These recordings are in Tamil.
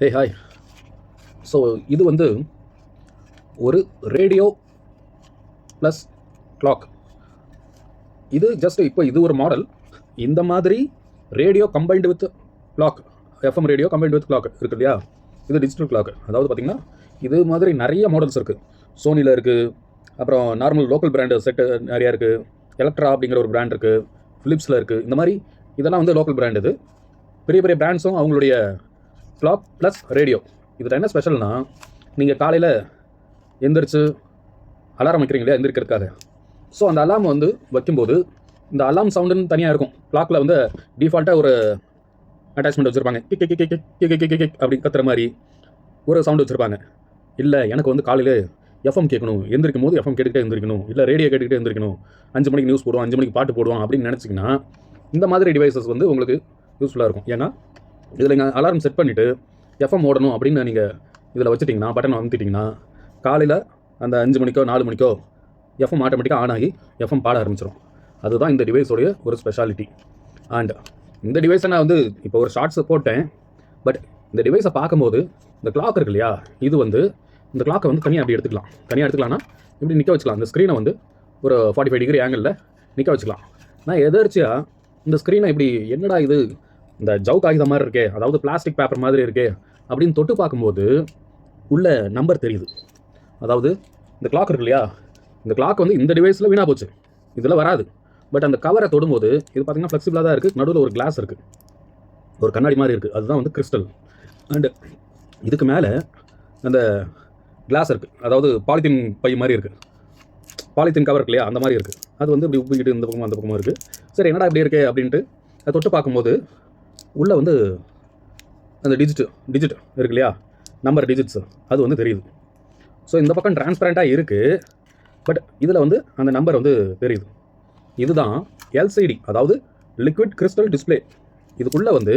ஹே ஹாய் ஸோ இது வந்து ஒரு ரேடியோ ப்ளஸ் கிளாக் இது ஜஸ்ட் இப்போ இது ஒரு மாடல் இந்த மாதிரி radio combined with clock FM radio combined with clock இருக்கு இல்லையா? இது டிஜிட்டல் கிளாக் அதாவது பார்த்திங்கன்னா இது மாதிரி நிறைய மாடல்ஸ் இருக்குது சோனியில் இருக்குது அப்புறம் நார்மல் லோக்கல் பிராண்டு செட்டு நிறையா இருக்குது எலக்ட்ரா அப்படிங்கிற ஒரு பிராண்ட் இருக்குது ஃபிலிப்ஸில் இருக்குது இந்த மாதிரி இதெல்லாம் வந்து லோக்கல் பிராண்ட் இது. பெரிய பெரிய பிராண்ட்ஸும் அவங்களுடைய கிளாக் ப்ளஸ் ரேடியோ இதில் என்ன ஸ்பெஷல்னா நீங்கள் காலையில் எந்திரிச்சு அலாரம் வைக்கிறீங்களே இல்லையா? எந்திரிக்கிறதுக்காக. ஸோ அந்த அலாம் வந்து வைக்கும்போது இந்த அலாம் சவுண்டுன்னு தனியாக இருக்கும். கிளாக்கில் வந்து டிஃபால்ட்டாக ஒரு அட்டாச்மெண்ட் வச்சுருப்பாங்க. Kick kick kick kick kick kick அப்படி கத்துற மாதிரி ஒரு சவுண்டு வச்சுருப்பாங்க. இல்லை எனக்கு வந்து காலையில் எஃப்எம் கேட்கணும். எந்திரிக்கும் போது எஃப்எம் கேட்டுக்கிட்டே எந்திரிக்கணும். இல்லை ரேடியோ கேட்டுக்கிட்டே எந்திரிக்கணும். அஞ்சு மணிக்கு நியூஸ் போடுவோம் அஞ்சு மணிக்கு பாட்டு போடுவோம் அப்படின்னு நினச்சிங்கன்னா இந்த மாதிரி டிவைசஸ் வந்து உங்களுக்கு யூஸ்ஃபுல்லாக இருக்கும். ஏன்னா இதில் நீங்கள் அலாரம் செட் பண்ணிவிட்டு எஃப்எம் ஓடணும் அப்படின்னு நீங்கள் இதில் வச்சுட்டிங்கன்னா பட்டன் அமுத்திட்டிங்கன்னா காலையில் அந்த அஞ்சு மணிக்கோ நாலு மணிக்கோ எஃப்எம் ஆட்டோமேட்டிக்காக ஆன் ஆகி எஃப்எம் பாட ஆரம்பிச்சிடும் அதுதான் இந்த டிவைஸோடைய ஒரு ஸ்பெஷாலிட்டி அண்ட் இந்த டிவைஸை நான் வந்து இப்போ ஒரு ஷார்ட்ஸ் போட்டேன். பட் இந்த டிவைஸை பார்க்கும்போது இந்த கிளாக் இருக்கு இல்லையா? இது வந்து இந்த கிளாக்கை வந்து தனியாக அப்படி எடுத்துக்கலாம். தனியாக எடுத்துக்கலாம்னா இப்படி நிற்க வச்சுக்கலாம். இந்த ஸ்க்ரீனை வந்து ஒரு ஃபார்ட்டி ஃபைவ் டிகிரி ஆங்கிளில் நிற்க வச்சுக்கலாம். நான் எதர்ச்சியாக இந்த ஸ்க்ரீனை இப்படி என்னடா இது இந்த ஜவு காகிதம் மாதிரி இருக்கே அதாவது பிளாஸ்டிக் பேப்பர் மாதிரி இருக்கே அப்படின்னு தொட்டு பார்க்கும்போது உள்ள நம்பர் தெரியுது. அதாவது இந்த கிளாக் இருக்கு இல்லையா? இந்த கிளாக் வந்து இந்த டிவைஸில் வீணாக போச்சு. இதில் வராது. பட் அந்த கவரை தொடும்போது இது பார்த்தீங்கன்னா ஃப்ளெக்சிபிளாக தான் இருக்குது நடுவில் ஒரு கிளாஸ் இருக்குது ஒரு கண்ணாடி மாதிரி இருக்குது அதுதான் வந்து கிறிஸ்டல் அண்டு இதுக்கு மேலே அந்த கிளாஸ் இருக்குது அதாவது பாலித்தீன் பை மாதிரி இருக்குது பாலித்தீன் கவர் இருக்கு இல்லையா? அந்த மாதிரி இருக்குது அது வந்து இப்படி உப்பிக்கிட்டு இந்த பக்கமும் அந்த பக்கமும் இருக்குது சரி என்னடா இப்படி இருக்கே அப்படின்ட்டு அதை தொட்டு பார்க்கும்போது உள்ளே வந்து அந்த டிஜிட்டு டிஜிட் இருக்கு இல்லையா? நம்பர் டிஜிட்ஸு அது வந்து தெரியுது. ஸோ இந்த பக்கம் டிரான்ஸ்பரண்ட்டாக இருக்குது பட் இதில் வந்து அந்த நம்பர் வந்து தெரியுது. இதுதான் எல்சிடி அதாவது லிக்விட் கிறிஸ்டல் டிஸ்ப்ளே இதுக்குள்ளே வந்து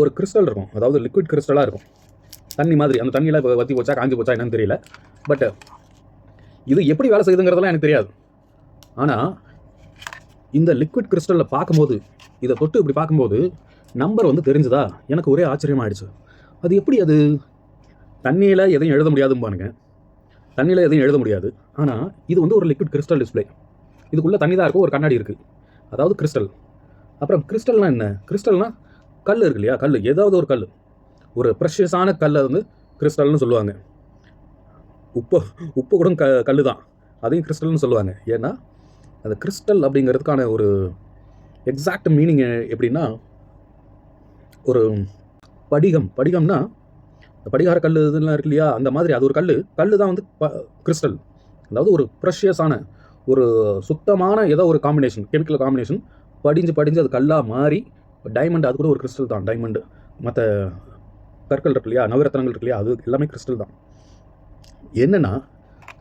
ஒரு கிறிஸ்டல் இருக்கும். அதாவது லிக்விட் கிறிஸ்டலாக இருக்கும். தண்ணி மாதிரி அந்த தண்ணியில் இப்போ வற்றி போச்சா காஞ்சி போச்சா என்னன்னு தெரியல. பட் இது எப்படி வேலை செய்யுதுங்கிறதெல்லாம் எனக்கு தெரியாது. ஆனால் இந்த லிக்விட் கிறிஸ்டலில் பார்க்கும்போது இதை தொட்டு இப்படி பார்க்கும்போது நம்பர் வந்து தெரிஞ்சுதா? எனக்கு ஒரே ஆச்சரியமாயிடுச்சு. அது எப்படி அது? தண்ணியில் எதையும் எழுத முடியாதும்பானுங்க தண்ணியில் எதையும் எழுத முடியாது. ஆனால் இது வந்து ஒரு லிக்விட் கிறிஸ்டல் டிஸ்ப்ளே இதுக்குள்ளே தண்ணி தான் இருக்கும் ஒரு கண்ணாடி இருக்குது அதாவது கிறிஸ்டல் அப்புறம் கிறிஸ்டல்னால் என்ன? கிறிஸ்டல்னால் கல் இருக்கு இல்லையா? கல் ஏதாவது ஒரு கல் ஒரு ப்ரெஷஸான கல்லை வந்து கிறிஸ்டல்னு சொல்லுவாங்க. உப்பு உப்பு கூட க கல் தான் அதையும் கிறிஸ்டல்னு சொல்லுவாங்க. ஏன்னா அந்த கிறிஸ்டல் அப்படிங்கிறதுக்கான ஒரு எக்ஸாக்ட் மீனிங் எப்படின்னா ஒரு படிகம் படிகம்னா இந்த படிகார கல் இதெல்லாம் இருக்கு இல்லையா? அந்த மாதிரி அது ஒரு கல் கல் தான் வந்து ப கிறிஸ்டல் அதாவது ஒரு ப்ரெஷியஸான ஒரு சுத்தமான ஏதோ ஒரு காம்பினேஷன் கெமிக்கல் காம்பினேஷன் படிஞ்சு படிஞ்சு அது கல்லாக மாறி டைமண்ட் அது கூட ஒரு கிறிஸ்டல் தான் டைமண்டு மற்ற கற்கள் இருக்கு இல்லையா? நவரத்னங்கள் இருக்கு இல்லையா? அது எல்லாமே கிறிஸ்டல் தான். என்னென்னா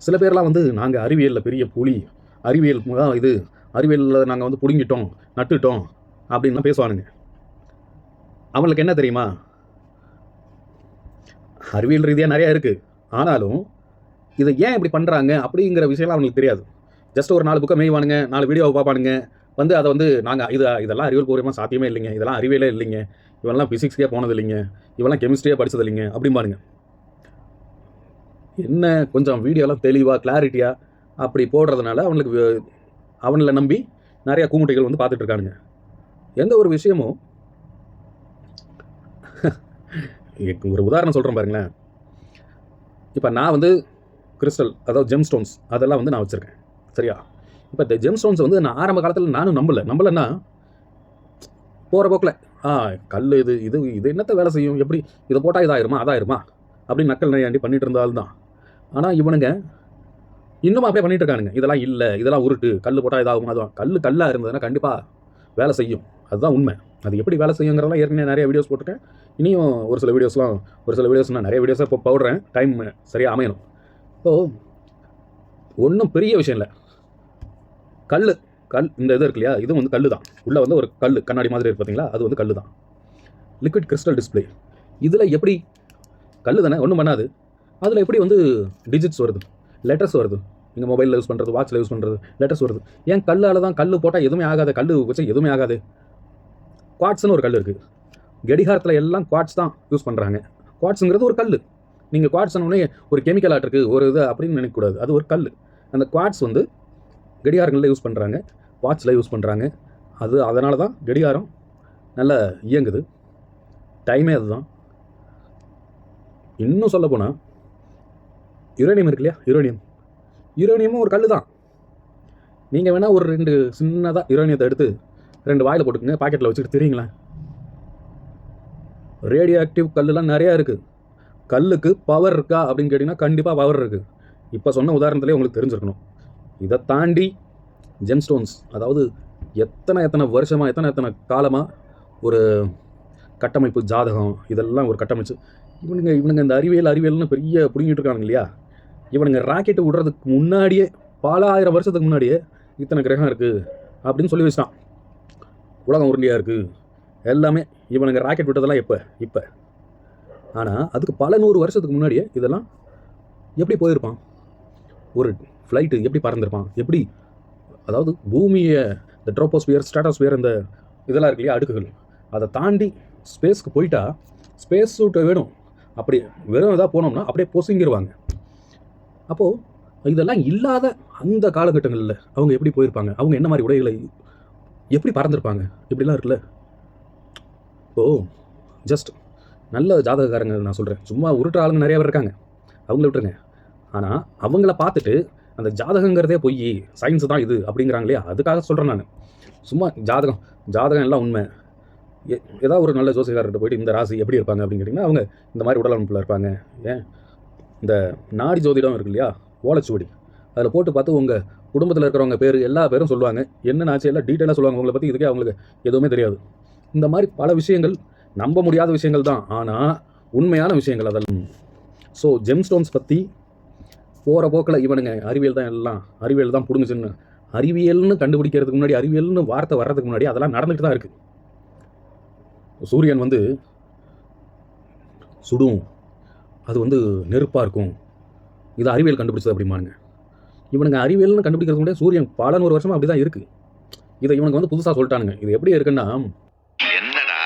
சில பேர்லாம் வந்து நாங்கள் அறிவியலில் பெரிய புலி அறிவியல் இது அறிவியலில் நாங்கள் வந்து பிடுங்கிட்டோம் நட்டுட்டோம் அப்படின்லாம் பேசுவானுங்க. அவங்களுக்கு என்ன தெரியுமா? அறிவியல் ரீதியாக நிறையா இருக்குது ஆனாலும் இதை ஏன் இப்படி பண்ணுறாங்க அப்படிங்கிற விஷயம்லாம் அவங்களுக்கு தெரியாது. ஜஸ்ட் ஒரு நாலு புக்கை மேய்வானுங்க நாலு வீடியோவை பார்ப்பானுங்க. வந்து அதை வந்து நாங்கள் இது இதெல்லாம் அறிவியல் பூர்வமாக சாத்தியமே இல்லைங்க. இதெல்லாம் அறிவியலே இல்லைங்க. இவெல்லாம் ஃபிசிக்ஸ்க்கே போனது இல்லைங்க. இவெல்லாம் கெமிஸ்ட்ரியே படித்தது இல்லைங்க. அப்படிம்பாருங்க என்ன கொஞ்சம் வீடியோலாம் தெளிவாக கிளாரிட்டியாக அப்படி போடுறதுனால அவனுக்கு அவனில் நம்பி நிறையா கூமுட்டைகள் வந்து பார்த்துட்ருக்கானுங்க எந்த ஒரு விஷயமும் ஒரு உதாரணம் சொல்கிறேன் பாருங்களேன். இப்போ நான் வந்து கிறிஸ்டல் அதாவது ஜெம் ஸ்டோன்ஸ் அதெல்லாம் வந்து நான் வச்சுருக்கேன். சரியா? இப்போ இந்த ஜெம் ஸ்டோன்ஸ் வந்து நான் ஆரம்ப காலத்தில் நானும் நம்பலை. நம்பலைன்னா போகிற போக்கில் ஆ கல் இது இது இது என்னத்த வேலை செய்யும்? எப்படி? இதை போட்டால் இதாயிருமா அதாயிருமா அப்படின்னு நக்கல் நையாண்டி பண்ணிட்டு இருந்தாலும் தான் ஆனால் இவனுங்க இன்னும் அப்படியே பண்ணிட்டு இருக்கானுங்க. இதெல்லாம் இல்லை இதெல்லாம் உருட்டு கல் போட்டால் இதாகும் அதுவும் கல் கல்லாக இருந்ததுன்னா கண்டிப்பாக வேலை செய்யும். அதுதான் உண்மை. அது எப்படி வேலை செய்யுங்கிறதெல்லாம் ஏற்கனவே நிறைய வீடியோஸ் போட்டுருக்கேன். இனியும் ஒரு சில வீடியோஸ்லாம் ஒரு சில வீடியோஸ் நான் நிறைய வீடியோஸாக இப்போ போடுறேன் டைம் சரியாக அமையணும். ஸோ ஒன்றும் பெரிய விஷயம் இல்லை. கல் கல் இந்த இது இருக்கு இல்லையா இதுவும் வந்து கல் தான் உள்ளே வந்து ஒரு கல் கண்ணாடி மாதிரி இருக்கு பார்த்தீங்களா அது வந்து கல் தான் லிக்விட் கிறிஸ்டல் டிஸ்ப்ளே இதில் எப்படி கல் தானே ஒன்றும் பண்ணாது. அதில் எப்படி வந்து டிஜிட்ஸ் வருது? லெட்டர்ஸ் வருது. நீங்கள் மொபைலில் யூஸ் பண்ணுறது வாட்சில் யூஸ் பண்ணுறது லெட்டர்ஸ் வருது. ஏன் கல்லால் தான் கல் போட்டால் எதுவுமே ஆகாது? கல் வச்சு எதுவுமே ஆகாது. குவாட்ஸ்னு ஒரு கல் இருக்குது கடிகாரத்தில் எல்லாம் குவாட்ஸ் தான் யூஸ் பண்ணுறாங்க குவாட்ஸுங்கிறது ஒரு கல் நீங்கள் குவாட்ஸ் உடனே ஒரு கெமிக்கல் ஆட் இருக்குது ஒரு இது அப்படின்னு நினைக்கக்கூடாது அது ஒரு கல் அந்த குவாட்ஸ் வந்து கடிகாரங்களில் யூஸ் பண்ணுறாங்க வாட்சில் யூஸ் பண்ணுறாங்க அது அதனால தான் கடிகாரம் நல்லா இயங்குது. டைமே அதுதான். இன்னும் சொல்ல போனால் யுரேனியம் இருக்கு இல்லையா? யுரேனியம் யுரேனியமும் ஒரு கல் தான். நீங்கள் வேணால் ஒரு ரெண்டு சின்னதாக யுரேனியத்தை எடுத்து ரெண்டு வாயில் போட்டுக்குங்க பாக்கெட்டில் வச்சுட்டு தெரியுங்களேன். ரேடியோ ஆக்டிவ் கல்லுலாம் நிறையா இருக்குது கல்லுக்கு பவர் இருக்கா அப்படின்னு கேட்டிங்கன்னா கண்டிப்பாக பவர் இருக்குது இப்போ சொன்ன உதாரணத்துலேயே உங்களுக்கு தெரிஞ்சிருக்கணும். இதை தாண்டி ஜெம்ஸ்டோன்ஸ் அதாவது எத்தனை எத்தனை வருஷமாக எத்தனை எத்தனை காலமாக ஒரு கட்டமைப்பு ஜாதகம் இதெல்லாம் ஒரு கட்டமைச்சு இவனுங்க இவனுங்க இந்த அறிவியல் அறிவியல்னு பெரிய பிடிங்கிட்டு இருக்காங்க இல்லையா? இவனுங்க ராக்கெட்டு விடுறதுக்கு முன்னாடியே பல ஆயிரம் வருஷத்துக்கு முன்னாடியே இத்தனை கிரகம் இருக்குது அப்படின்னு சொல்லி வச்சிட்டான். உலகம் உருண்டியாக இருக்குது எல்லாமே இவனுங்க ராக்கெட் விட்டதெல்லாம் எப்போ? இப்போ. ஆனால் அதுக்கு பல நூறு வருஷத்துக்கு முன்னாடியே இதெல்லாம் எப்படி போயிருப்பான்? ஒரு ஃப்ளைட்டு எப்படி பறந்துருப்பான்? எப்படி அதாவது பூமியை இந்த ட்ரோப்போஸ்பியர் ஸ்டாட்டோஸ்பியர் இந்த இதெல்லாம் இருக்கு இல்லையா அடுக்குகள். அதை தாண்டி ஸ்பேஸ்க்கு போயிட்டா ஸ்பேஸ் சூட்டை வேணும். அப்படி வெறும் இதாக போனோம்னா அப்படியே பொசுங்கிடுவாங்க அப்போது இதெல்லாம் இல்லாத அந்த காலகட்டங்களில் அவங்க எப்படி போயிருப்பாங்க? அவங்க என்ன மாதிரி உடைகளை எப்படி பறந்துருப்பாங்க? இப்படிலாம் இருக்குல்ல. ஓ ஜஸ்ட் நல்ல ஜாதகக்காரங்க நான் சொல்கிறேன் சும்மா உருட்டுற ஆளுங்க நிறைய பேர் இருக்காங்க. அவங்கள விட்டுருங்க. ஆனால் அவங்கள பார்த்துட்டு அந்த ஜாதகங்கிறதே பொய் சயின்ஸ் தான் இது அப்படிங்கிறாங்க இல்லையா அதுக்காக சொல்கிறேன் நான். சும்மா ஜாதகம் ஜாதகம் எல்லாம் உண்மை. ஏதாவது ஒரு நல்ல ஜோசியக்காரர்கிட்ட போயிட்டு இந்த ராசி எப்படி இருப்பாங்க அப்படின்னு கேட்டிங்கன்னா அவங்க இந்த மாதிரி உடல் அமைப்பில் இருப்பாங்க. ஏன்? இந்த நாடி ஜோதிடம் இருக்கு இல்லையா? ஓலைச்சுவடி. அதில் போட்டு பார்த்து உங்கள் குடும்பத்தில் இருக்கிறவங்க பேர் எல்லா பேரும் சொல்லுவாங்க. என்னென்ன ஆச்சு எல்லாம் டீட்டெயிலாக சொல்லுவாங்க. உங்களை பற்றி இதுக்கே அவங்களுக்கு எதுவுமே தெரியாது. இந்த மாதிரி பல விஷயங்கள் நம்ப முடியாத விஷயங்கள் தான். ஆனால் உண்மையான விஷயங்கள் அதெல்லாம். ஸோ ஜெம்ஸ்டோன்ஸ் பற்றி போகிற போக்கில் இவனுங்க அறிவியல் தான் எல்லாம் அறிவியல் தான் பிடுங்குச்சுன்னு. அறிவியல்னு கண்டுபிடிக்கிறதுக்கு முன்னாடி அறிவியல்னு வார்த்தை வர்றதுக்கு முன்னாடி அதெல்லாம் நடந்துட்டு தான் இருக்குது சூரியன் வந்து சுடும். அது வந்து நெருப்பாக இருக்கும். இது அறிவியல் கண்டுபிடிச்சது அப்படிமானுங்க இவனுங்க அறிவியல்னு கண்டுபிடிக்கிறதுக்கு முன்னாடி சூரியன் பல நூறு வருஷமா அப்படி தான் இருக்குது இதை இவனுக்கு வந்து புதுசாக சொல்லிட்டானுங்க. இது எப்படி இருக்குன்னா என்னடா?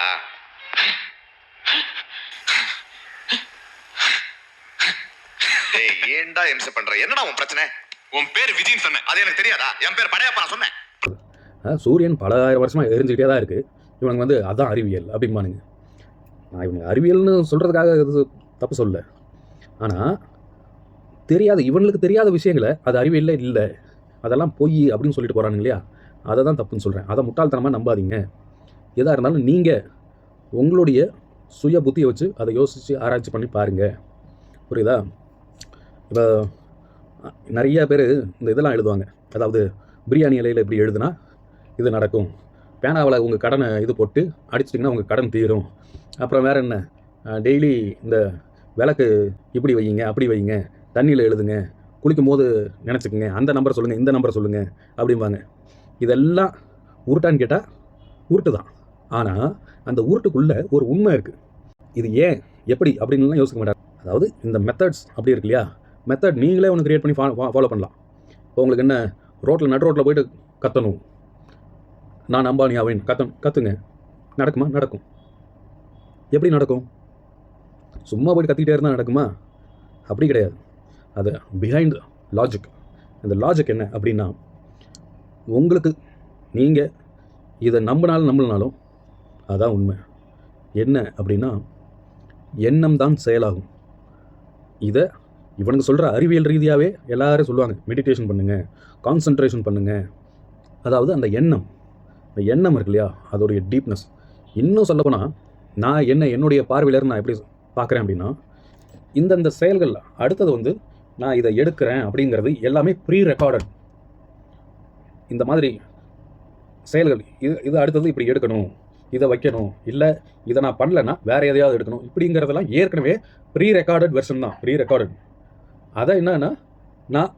டேய் ஏன்டா எம்ச பண்ற? என்னடா உன் பிரச்சனை? உன் பேர் விஜின்னு சொன்னேன். அது எனக்கு தெரியாதா? என் பேர் படையப்பா நான் சொன்னேன். சூரியன் பல ஆயிரம் வருஷமாக எரிஞ்சுக்கிட்டே தான் இருக்குது இவனுங்க வந்து அதான் அறிவியல் அப்படிம்பானுங்க. நான் இவங்க அறிவியல்னு சொல்கிறதுக்காக இது தப்பு சொல்ல ஆனால் தெரியாத இவனுக்கு தெரியாத விஷயங்களை அது அறிவியல்ல இல்லை அதெல்லாம் பொய் அப்படின்னு சொல்லிட்டு போகிறானுங்க இல்லையா? அதை தான் தப்புன்னு சொல்கிறேன் அதை முட்டாள்தனமாக நம்பாதீங்க. எதாக இருந்தாலும் நீங்கள் உங்களுடைய சுய புத்தியை வச்சு அதை யோசித்து ஆராய்ச்சி பண்ணி பாருங்கள் புரியுதா? இப்போ நிறைய பேர் இந்த இதெல்லாம் எழுதுவாங்க. அதாவது பிரியாணி இலையில் இப்படி எழுதுனா இது நடக்கும். பேனாவில் உங்கள் கடனை இது போட்டு அடிச்சிட்டிங்கன்னா உங்கள் கடன் தீரும். அப்புறம் வேறு என்ன? டெய்லி இந்த விளக்கு இப்படி வையுங்க அப்படி வையுங்க. தண்ணியில் எழுதுங்க. குளிக்கும் போது நினச்சிக்கங்க. அந்த நம்பரை சொல்லுங்கள் இந்த நம்பரை சொல்லுங்கள் அப்படிம்பாங்க. இதெல்லாம் உருட்டான்னு கேட்டால் உருட்டு தான். ஆனால் அந்த உருட்டுக்குள்ளே ஒரு உண்மை இருக்குது இது ஏன் எப்படி அப்படின்லாம் யோசிக்க மாட்டாங்க அதாவது இந்த மெத்தட்ஸ் அப்படி இருக்கு இல்லையா? மெத்தட் நீங்களே ஒன்று கிரியேட் பண்ணி ஃபாலோ பண்ணலாம். இப்போ உங்களுக்கு என்ன ரோட்டில் நடு ரோட்டில் போயிட்டு கத்தணும். நான் அம்பானி ஆவேன் கத்த கத்துங்க. நடக்குமா? நடக்கும். எப்படி நடக்கும்? சும்மா போயிட்டு கத்திக்கிட்டே இருந்தால் நடக்குமா? அப்படி கிடையாது. அது பிஹைண்ட் லாஜிக் அந்த லாஜிக் என்ன அப்படின்னா உங்களுக்கு நீங்கள் இதை நம்பினாலும் நம்பலனாலும் அதான் உண்மை. என்ன அப்படின்னா எண்ணம் தான் செயலாகும். இதை இவனுங்க சொல்கிற அறிவியல் ரீதியாகவே எல்லாரும் சொல்லுவாங்க. மெடிடேஷன் பண்ணுங்கள் கான்சன்ட்ரேஷன் பண்ணுங்கள் அதாவது அந்த எண்ணம் அந்த எண்ணம் இருக்கு இல்லையா அதோடைய டீப்னஸ் இன்னும் சொல்லப்போனால் நான் என்ன என்னுடைய பார்வையிலேருந்து நான் எப்படி பார்க்குறேன் அப்படின்னா இந்தந்த செயல்கள் அடுத்தது வந்து நான் இதை எடுக்கிறேன் அப்படிங்கிறது எல்லாமே ப்ரீ ரெக்கார்டட் இந்த மாதிரி செயல்கள் இது இது அடுத்தது இப்படி எடுக்கணும் இதை வைக்கணும் இல்லை இதை நான் பண்ணலைன்னா வேறு எதையாவது எடுக்கணும் இப்படிங்கிறதெல்லாம் ஏற்கனவே ப்ரீ ரெக்கார்டட் வெர்ஷன் தான் ப்ரீ ரெக்கார்டட் அதை என்னன்னா நான்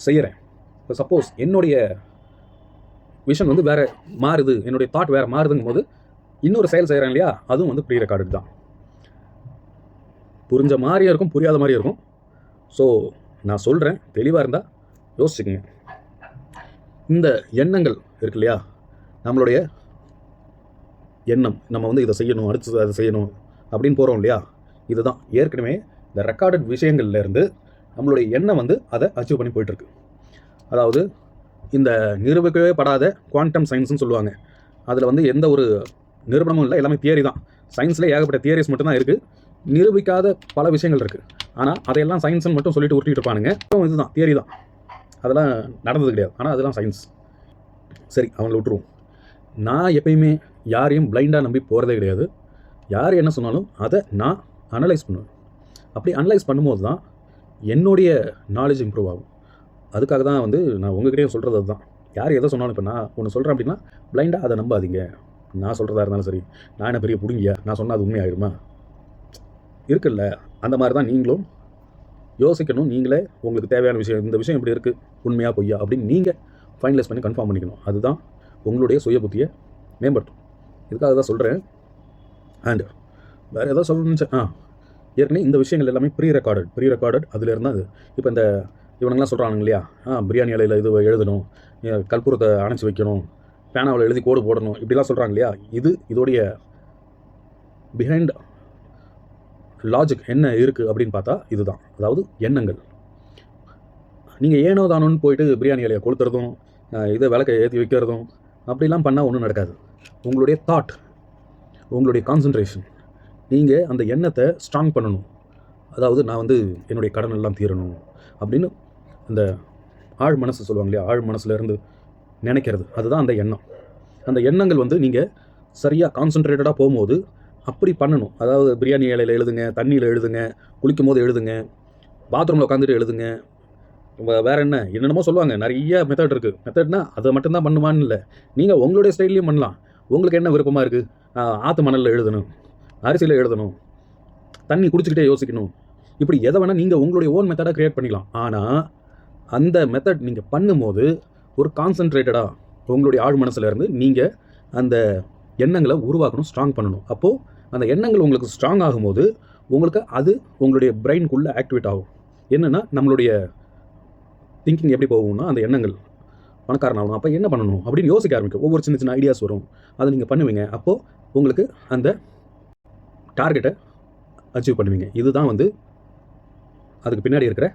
செய்கிறேன் இப்போ சப்போஸ் என்னுடைய விஷன் வந்து வேறு மாறுது என்னுடைய தாட் வேறு மாறுதுங்கும் போது இன்னொரு செயல் செய்கிறேன் இல்லையா அதுவும் வந்து ப்ரீ ரெக்கார்டட் தான். புரிஞ்ச மாதிரியும் இருக்கும் புரியாத மாதிரியும் இருக்கும். ஸோ நான் சொல்கிறேன் தெளிவாக இருந்தால் யோசிச்சுக்கங்க. இந்த எண்ணங்கள் இருக்கு இல்லையா? நம்மளுடைய எண்ணம் நம்ம வந்து இதை செய்யணும் அடுத்து அதை செய்யணும் அப்படின்னு போகிறோம் இல்லையா? இதுதான். ஏற்கனவே இந்த ரெக்கார்டட் விஷயங்கள்லேருந்து நம்மளுடைய எண்ணம் வந்து அதை அச்சீவ் பண்ணி போயிட்டுருக்கு. அதாவது இந்த நிரூபிக்கவே படாத குவாண்டம் சயின்ஸ்னு சொல்லுவாங்க. அதில் வந்து எந்த ஒரு நிரூபணமும் இல்லை எல்லாமே தியரி தான். சயின்ஸில் ஏகப்பட்ட தியரிஸ் மட்டும்தான் இருக்குது நிரூபிக்காத பல விஷயங்கள் இருக்குது ஆனால் அதையெல்லாம் சயின்ஸ்னு மட்டும் சொல்லிட்டு உருட்டிட்டு இருப்பானுங்க. அப்புறம் இதுதான் தியரி தான். அதெல்லாம் நடந்தது கிடையாது. ஆனால் அதெல்லாம் சயின்ஸ் சரி அவங்கள விட்டுருவோம். நான் எப்பயுமே யாரையும் பிளைண்டாக நம்பி போகிறதே கிடையாது. யார் என்ன சொன்னாலும் அதை நான் அனலைஸ் பண்ணுவேன். அப்படி அனலைஸ் பண்ணும்போது தான் என்னுடைய நாலேஜ் இம்ப்ரூவ் ஆகும். அதுக்காக தான் வந்து நான் உங்ககிட்டயும் சொல்கிறது அதுதான். யார் எதை சொன்னாலும் இப்போ நான் ஒன்று சொல்கிறேன் அப்படின்னா பிளைண்டாக அதை நம்பாதீங்க. நான் சொல்கிறதா இருந்தாலும் சரி. நான் என்ன பெரிய பிடுங்கியா? நான் சொன்னால் அது உண்மையாயிருமா இருக்குல்ல? அந்த மாதிரி தான் நீங்களும் யோசிக்கணும். நீங்களே உங்களுக்கு தேவையான விஷயம் இந்த விஷயம் இப்படி இருக்குது உண்மையாக பொய்யா அப்படின்னு நீங்கள் ஃபைனலைஸ் பண்ணி கன்ஃபார்ம் பண்ணிக்கணும். அதுதான் உங்களுடைய சுய புத்தியை மேம்படுத்தும். இதுக்காக தான் சொல்கிறேன் அண்ட் வேறு ஏதாவது சொல்லணும்னு ஆ ஏற்கனவே இந்த விஷயங்கள் எல்லாமே ப்ரீ ரெக்கார்டட் ப்ரீ ரெக்கார்டட் அதில் இருந்தால் அது இப்போ இந்த இவனுங்களாம் சொல்கிறானுங்க இல்லையா? ஆ பிரியாணி இலையில் இது எழுதணும் கற்பூரத்தை அணைச்சி வைக்கணும் பேனாவில் எழுதி கோடு போடணும் இப்படிலாம் சொல்கிறாங்க இல்லையா? இது இதோடைய பிஹைண்ட் லாஜிக் என்ன இருக்குது அப்படின்னு பார்த்தா இதுதான். அதாவது எண்ணங்கள். நீங்கள் ஏனோ தானோன்னு போயிட்டு பிரியாணி இலையை கொளுத்துறதும் இதை விளக்கை ஏற்றி வைக்கிறதும் அப்படிலாம் பண்ணால் ஒன்றும் நடக்காது. உங்களுடைய தாட் உங்களுடைய கான்சன்ட்ரேஷன் நீங்கள் அந்த எண்ணத்தை ஸ்ட்ராங் பண்ணணும். அதாவது நான் வந்து என்னுடைய கடன் எல்லாம் தீரணும் அப்படின்னு அந்த ஆழ் மனசு சொல்லுவாங்க இல்லையா? ஆழ் மனசுலேருந்து நினைக்கிறது. அதுதான் அந்த எண்ணம். அந்த எண்ணங்கள் வந்து நீங்கள் சரியாக கான்சன்ட்ரேட்டடாக போகும்போது அப்படி பண்ணணும். அதாவது பிரியாணி இலையில் எழுதுங்க தண்ணியில் எழுதுங்க குளிக்கும் போது எழுதுங்க பாத்ரூமில் உட்காந்துட்டு எழுதுங்க. வேறு என்ன? என்னென்னமோ சொல்லுவாங்க. நிறைய மெத்தட் இருக்குது மெத்தட்னா அதை மட்டும்தான் பண்ணுவான்னு இல்லை. நீங்கள் உங்களுடைய ஸ்டைல்லையும் பண்ணலாம். உங்களுக்கு என்ன விருப்பமாக இருக்குது ஆற்று மணலில் எழுதணும் அரிசியில் எழுதணும் தண்ணி குடிச்சிக்கிட்டே யோசிக்கணும். இப்படி எதை வேணால் நீங்கள் உங்களுடைய ஓன் மெத்தடாக க்ரியேட் பண்ணிக்கலாம். ஆனால் அந்த மெத்தட் நீங்கள் பண்ணும்போது ஒரு கான்சன்ட்ரேட்டடாக உங்களுடைய ஆழ் மனசுலேருந்து நீங்கள் அந்த எண்ணங்களை உருவாக்கணும் ஸ்ட்ராங் பண்ணணும். அப்போது அந்த எண்ணங்கள் உங்களுக்கு ஸ்ட்ராங் ஆகும்போது உங்களுக்கு அது உங்களுடைய பிரெயின்குள்ளே ஆக்டிவேட் ஆகும். என்னென்னா நம்மளுடைய திங்கிங் எப்படி போகும்னா அந்த எண்ணங்கள். பணக்காரன் ஆகணும் அப்போ என்ன பண்ணணும் அப்படின்னு யோசிக்க ஆரம்பிக்கும். ஒவ்வொரு சின்ன சின்ன ஐடியாஸ் வரும். அதை நீங்கள் பண்ணுவீங்க. அப்போது உங்களுக்கு அந்த டார்கெட்டை அச்சீவ் பண்ணுவீங்க. இதுதான் வந்து அதுக்கு பின்னாடி இருக்கிற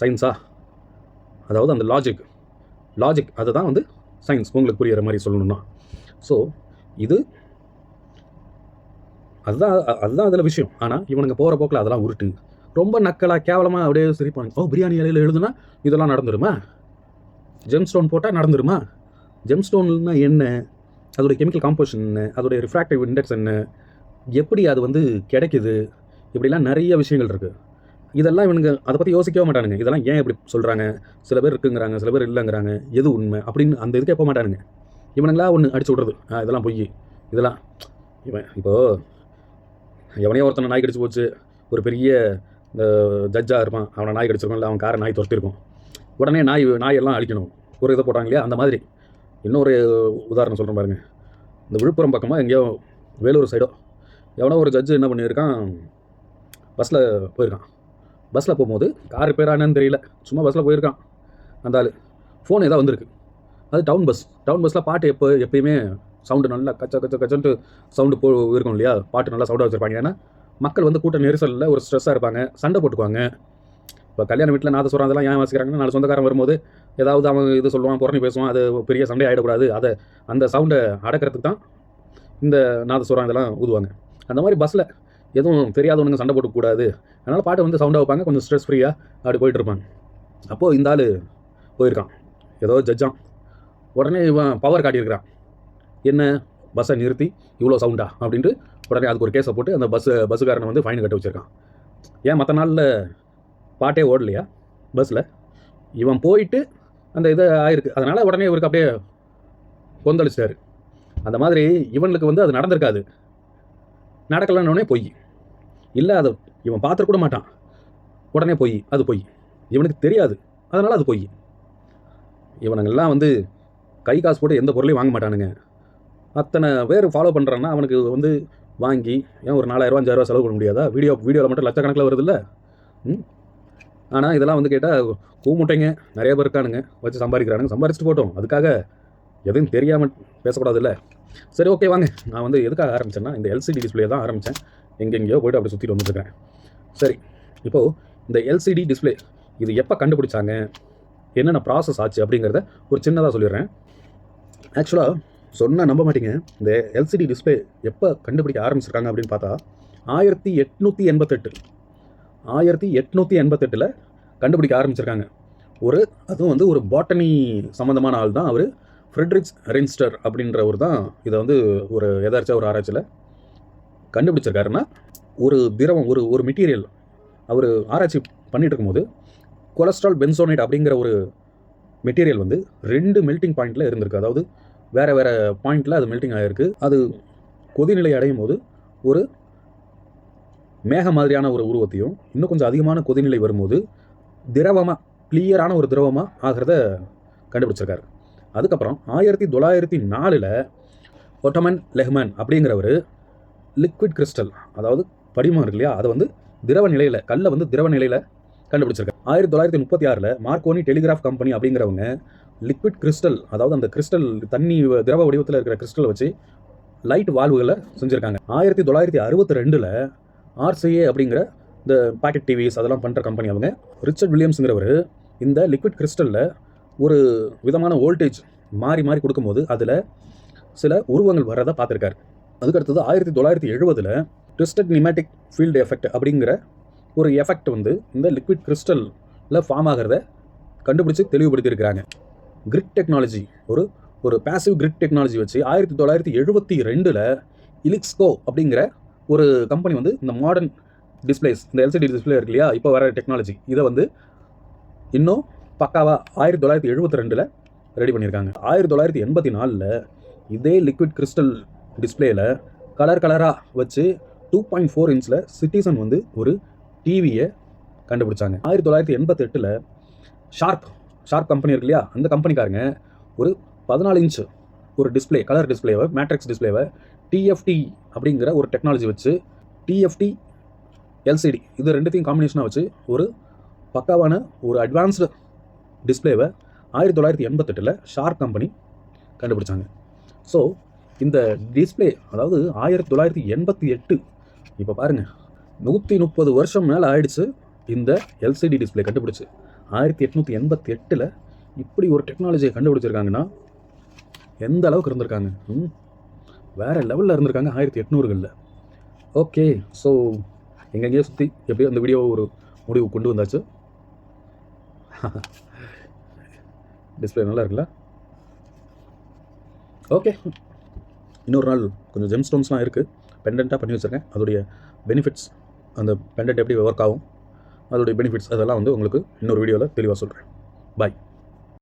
சயின்ஸா அதாவது அந்த லாஜிக் லாஜிக் அதுதான் வந்து சயின்ஸ் உங்களுக்கு புரிகிற மாதிரி சொல்லணும்னா. ஸோ இது அதுதான் அதுதான் அதில் விஷயம். ஆனால் இவனுங்க போகிற போக்கில் அதெல்லாம் உருட்டு. ரொம்ப நக்கலாக கேவலமாக அப்படியே சிரிப்பாங்க ஓ பிரியாணி இலையில் எழுதுனா இதெல்லாம் நடந்துருமா? ஜெம் ஸ்டோன் போட்டால் நடந்துருமா? ஜெம் ஸ்டோன்னா என்ன? அதோடைய கெமிக்கல் காம்போசிஷன் என்ன? அதோடைய ரிஃப்ராக்டிவ் இண்டெக்ஸ் என்ன? எப்படி அது வந்து கிடைக்குது? இப்படிலாம் நிறைய விஷயங்கள் இருக்குது இதெல்லாம் இவனுங்க அதை பற்றி யோசிக்கவே மாட்டானுங்க. இதெல்லாம் ஏன் இப்படி சொல்கிறாங்க சில பேர் இருக்குங்கிறாங்க சில பேர் இல்லைங்கிறாங்க. எது உண்மை? அப்படின்னு அந்த இதுக்கே போக மாட்டானுங்க. இவனுங்களா ஒன்று அடிச்சு விட்றது. இதெல்லாம் பொய். இதெல்லாம் இவன் இப்போது எவனையோ ஒருத்தனை நாய் கடிச்சு போச்சு. ஒரு பெரிய இந்த ஜட்ஜாக இருப்பான். அவனை நாய் கடிச்சிருக்கும் இல்லை அவன் காரை நாய் துரத்திருக்கும். உடனே நாய் நாயெல்லாம் அழிக்கணும். ஒரு இதை போட்டாங்க இல்லையா அந்த மாதிரி. இன்னொரு உதாரணம் சொல்கிறேன் பாருங்க. இந்த விழுப்புரம் பக்கமாக எங்கேயோ வேலூர் சைடோ எவனோ ஒரு ஜட்ஜு என்ன பண்ணியிருக்கான்? பஸ்ஸில் போயிருக்கான். பஸ்ஸில் போகும்போது கார் பேர் தெரியல. சும்மா பஸ்ஸில் போயிருக்கான் அந்த ஆள். ஃபோன் ஏதாவது வந்திருக்கு. அது டவுன் பஸ் டவுன் பஸ்ஸில் பாட்டு எப்போ எப்பயுமே சவுண்டு நல்லா கச்ச கச்ச கச்சன்ட்டு சவுண்டு போ இருக்கும் இல்லையா? பாட்டு நல்லா சவுண்டாக வச்சுருப்பாங்க. ஏன்னா மக்கள் வந்து கூட்ட நெரிசலில் ஒரு ஸ்ட்ரெஸ்ஸாக இருப்பாங்க. சண்டை போட்டுக்குவாங்க. இப்போ கல்யாண வீட்டில் நாத சொல்கிறான் அதெல்லாம் ஏன் வாசிக்கிறாங்கன்னா நாலு சொந்தக்காரன் வரும்போது ஏதாவது அவன் இது சொல்லுவான் புறணி பேசுவான் அது பெரிய சண்டை ஆகிடக்கூடாது அதை அந்த சவுண்டை அடக்கிறதுக்கு தான் இந்த நாத நாதஸ்வரம் இதெல்லாம் ஊதுவாங்க. அந்த மாதிரி பஸ்ஸில் எதுவும் தெரியாதவனுங்க சண்டை போட்டுக்கூடாது. அதனால் பாட்டை வந்து சவுண்டாக வைப்பாங்க கொஞ்சம் ஸ்ட்ரெஸ் ஃப்ரீயாக அப்படி போயிட்டுருப்பாங்க அப்போது இந்த ஆள் போயிருக்கான். ஏதோ ஜட்ஜான் உடனே இவன் பவர் காட்டியிருக்கிறான். என்ன பஸ்ஸை நிறுத்தி இவ்வளோ சவுண்டா? அப்படின்ட்டு உடனே அதுக்கு ஒரு கேஸை போட்டு அந்த பஸ்ஸு பஸ்ஸுக்காரனை வந்து ஃபைன் கட்ட வச்சுருக்கான். ஏன் மற்ற நாளில் பாட்டே ஓடலையா பஸ்ஸில் இவன் போயிட்டு அந்த இது ஆயிருக்கு. அதனால் உடனே இவருக்கு அப்படியே கொந்தளிச்சிட்டாரு. அந்த மாதிரி இவனுக்கு வந்து அது நடந்திருக்காது. நடக்கலன்னொடனே பொய். இல்லை அதை இவன் பார்த்துருக்க கூட மாட்டான். உடனே பொய் அது பொய். இவனுக்கு தெரியாது. அதனால் அது பொய். இவனுங்கெல்லாம் வந்து கை காசு போட்டு எந்த பொருளையும் வாங்க மாட்டானுங்க. அத்தனை பேர் ஃபாலோ பண்ணுறான்னா அவனுக்கு வந்து வாங்கி ஏன் ஒரு நாலாயிரரூவா அஞ்சாயிரரூவா செலவு பண்ண முடியாதா? வீடியோ வீடியோவில் மட்டும் லட்சக்கணக்கில் வருதுல்ல? ம்? ஆனால் இதெல்லாம் வந்து கேட்டால் கூமுட்டைங்க. நிறைய பேர் இருக்கானுங்க. வச்சு சம்பாதிக்கிறானுங்க. சம்பாரிச்சிட்டு போட்டோம். அதுக்காக எதுவும் தெரியாமல் பேசக்கூடாதுல்ல? சரி ஓகே வாங்க. நான் வந்து எதுக்காக ஆரம்பிச்சேன்னா இந்த எல்சிடி டிஸ்பிளே தான் ஆரம்பித்தேன் எங்கெங்கேயோ போயிட்டு அப்படி சுற்றிட்டு வந்துருக்கேன் சரி இப்போது இந்த எல்சிடி டிஸ்ப்ளே இது எப்போ கண்டுபிடிச்சாங்க? என்னென்ன ப்ராசஸ் ஆச்சு அப்படிங்கிறத ஒரு சின்னதாக சொல்லிடுறேன். ஆக்சுவலாக சொன்னால் நம்ப மாட்டீங்க. இந்த எல்சிடி டிஸ்ப்ளே எப்போ கண்டுபிடிக்க ஆரம்பிச்சிருக்காங்க அப்படின்னு பார்த்தா ஆயிரத்தி எட்நூற்றி எண்பத்தெட்டு. ஆயிரத்தி எட்நூற்றி எண்பத்தெட்டில் கண்டுபிடிக்க ஆரம்பிச்சிருக்காங்க. ஒரு அதுவும் வந்து ஒரு பாட்டனி சம்மந்தமான ஆள் தான் அவர். ஃப்ரெட்ரிக்ஸ் ரென்ஸ்டர் அப்படின்றவர் தான் இதை வந்து ஒரு எதாச்சும் ஒரு ஆராய்ச்சியில் கண்டுபிடிச்சிருக்காருன்னா ஒரு திரவம் ஒரு ஒரு மெட்டீரியல் அவர் ஆராய்ச்சி பண்ணிட்டு இருக்கும்போது கொலஸ்ட்ரால் பென்சோனேட் அப்படிங்கிற ஒரு மெட்டீரியல் வந்து ரெண்டு மெல்ட்டிங் பாயிண்டில் இருந்திருக்கு. அதாவது வேறு வேறு பாயிண்டில் அது மெல்ட்டிங் ஆகிருக்கு அது கொதிநிலை அடையும் போது ஒரு மேக மாதிரியான ஒரு உருவத்தையும் இன்னும் கொஞ்சம் அதிகமான கொதிநிலை வரும்போது திரவமாக கிளியரான ஒரு திரவமாக ஆகிறத கண்டுபிடிச்சிருக்காரு. அதுக்கப்புறம் ஆயிரத்தி தொள்ளாயிரத்தி நாலில் ஒட்டமன் லெஹ்மன் அப்படிங்கிறவர் லிக்விட் கிறிஸ்டல் அதாவது படிமம் இருக்கு இல்லையா அதை வந்து திரவ நிலையில் கல்லை வந்து திரவ நிலையில் கண்டுபிடிச்சிருக்காரு. ஆயிரத்தி தொள்ளாயிரத்தி முப்பத்தி ஆறில் மார்க்கோனி டெலிகிராஃப் கம்பெனி அப்படிங்கிறவங்க லிக்விட் கிறிஸ்டல் அதாவது அந்த கிறிஸ்டல் தண்ணி திரவ வடிவத்தில் இருக்கிற கிறிஸ்டலை வச்சு லைட் வால்வுகளை செஞ்சுருக்காங்க. ஆயிரத்தி தொள்ளாயிரத்தி அறுபத்தி ரெண்டில் ஆர்சிஏ அப்படிங்கிற இந்த பாக்கெட் டிவிஸ் அதெல்லாம் பண்ணுற கம்பெனி அவங்க ரிச்சர்ட் வில்லியம்ஸுங்கிறவர் இந்த லிக்விட் கிறிஸ்டலில் ஒரு விதமான வோல்டேஜ் மாறி மாறி கொடுக்கும்போது அதில் சில உருவங்கள் வர்றதை பார்த்துருக்காரு. அதுக்கடுத்தது ஆயிரத்தி தொள்ளாயிரத்தி எழுபதில் ட்விஸ்டட் நிமேட்டிக் ஃபீல்டு எஃபெக்ட் அப்படிங்கிற ஒரு எஃபெக்ட் வந்து இந்த லிக்விட் கிறிஸ்டலில் ஃபார்ம் ஆகிறத கண்டுபிடிச்சி தெளிவுபடுத்தியிருக்கிறாங்க. கிரிட் டெக்னாலஜி ஒரு ஒரு பாசிவ் கிரிட் டெக்னாலஜி வச்சு ஆயிரத்தி தொள்ளாயிரத்தி எழுபத்தி ரெண்டில் இலிக்ஸ்கோ அப்படிங்கிற ஒரு கம்பெனி வந்து இந்த மாடர்ன் டிஸ்பிளேஸ் இந்த எல்சிடி டிஸ்பிளே இருக்கு இல்லையா? இப்போ வர டெக்னாலஜி இதை வந்து இன்னும் பக்காவாக ஆயிரத்தி தொள்ளாயிரத்தி எழுபத்தி ரெண்டில் ரெடி பண்ணியிருக்காங்க. ஆயிரத்தி தொள்ளாயிரத்தி எண்பத்தி நாலில் இதே லிக்விட் கிறிஸ்டல் டிஸ்பிளேயில் கலர் கலராக வச்சு டூ பாயிண்ட் ஃபோர் இன்ச்சில் சிட்டிசன் வந்து ஒரு டிவியை கண்டுபிடிச்சாங்க. ஆயிரத்தி தொள்ளாயிரத்தி எண்பத்தெட்டில் ஷார்ப் ஷார்ப் கம்பெனி இருக்கு இல்லையா? அந்த கம்பெனிக்காரங்க ஒரு பதினாலு இன்ச்சு ஒரு டிஸ்ப்ளே கலர் டிஸ்ப்ளேவை மேட்ரிக்ஸ் டிஸ்பிளேவை டிஎஃப்டி அப்படிங்கிற ஒரு டெக்னாலஜி வச்சு டிஎஃப்டி எல்சிடி இது ரெண்டுத்தையும் காம்பினேஷனாக வச்சு ஒரு பக்காவான ஒரு அட்வான்ஸ்டு டிஸ்ப்ளேவை ஆயிரத்தி தொள்ளாயிரத்தி எண்பத்தெட்டில் ஷார்ப் கம்பெனி கண்டுபிடிச்சாங்க. ஸோ இந்த டிஸ்ப்ளே அதாவது ஆயிரத்தி தொள்ளாயிரத்தி எண்பத்தி எட்டு இப்போ பாருங்கள் நூற்றி முப்பது வருஷம் மேலே ஆயிடுச்சு இந்த எல்சிடி டிஸ்ப்ளே கண்டுபிடிச்சி. ஆயிரத்தி எட்நூற்றி எண்பத்தி எட்டில் இப்படி ஒரு டெக்னாலஜியை கண்டுபிடிச்சிருக்காங்கன்னா எந்த அளவுக்கு இருந்திருக்காங்க? ம் வேறு லெவலில் இருந்திருக்காங்க ஆயிரத்தி எட்நூறுகளில். ஓகே ஸோ எங்கெங்கேயோ சுற்றி எப்படியோ அந்த வீடியோ ஒரு முடிவு கொண்டு வந்தாச்சு. டிஸ்பிளே நல்லா இருக்குல்ல? ஓகே இன்னொரு நாள் கொஞ்சம் ஜெம் ஸ்டோன்ஸ்லாம் இருக்குது பெண்டண்ட்டாக பண்ணி வச்சுருக்கேன். அதோடைய பெனிஃபிட்ஸ் அந்த பெண்டன்ட் எப்படி ஒர்க் ஆகும்? அதோடைய பெனிஃபிட்ஸ் அதெல்லாம் வந்து உங்களுக்கு இன்னொரு வீடியோவில் தெளிவாக சொல்கிறேன் பாய்